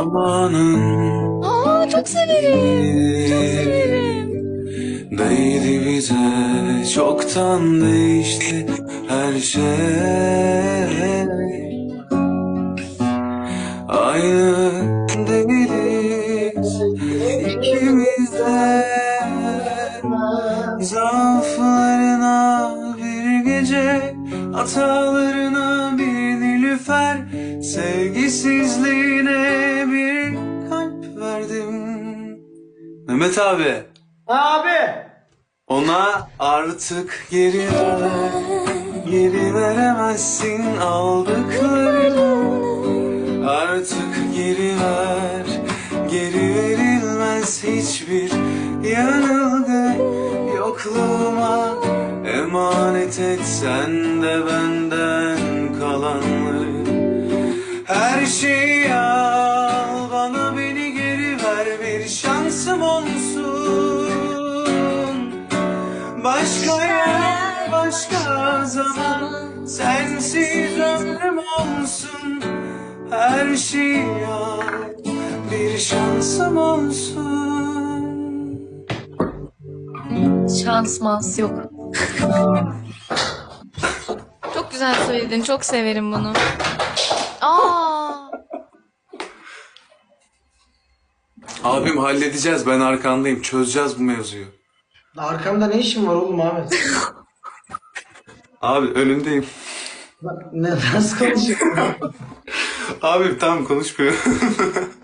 zamanın Aa çok severim. Çok severim. Değdi bize çoktan değişti her şey Aynı değiliz ikimiz de Zaaflarına bir gece Hatalarına bir nilüfer Sevgisizliğine Mehmet abi. Abi. ona artık geri ver. Geri veremezsin aldıklarını. Artık geri ver. Geri verilmez hiçbir yanılgı Yokluğuma. Emanet et sen de benden kalanları. Her şeyi şansım olsun Başka yer başka zaman sensiz ömrüm olsun Her şeyi al bir şansım olsun Şans mans yok. çok güzel söyledin. Çok severim bunu. Aa. Abim halledeceğiz. Ben arkandayım. Çözeceğiz bu mevzuyu. Arkamda ne işin var oğlum Ahmet? Abi önündeyim. Ne, nasıl konuşuyorsun? Abi tamam konuşmuyorum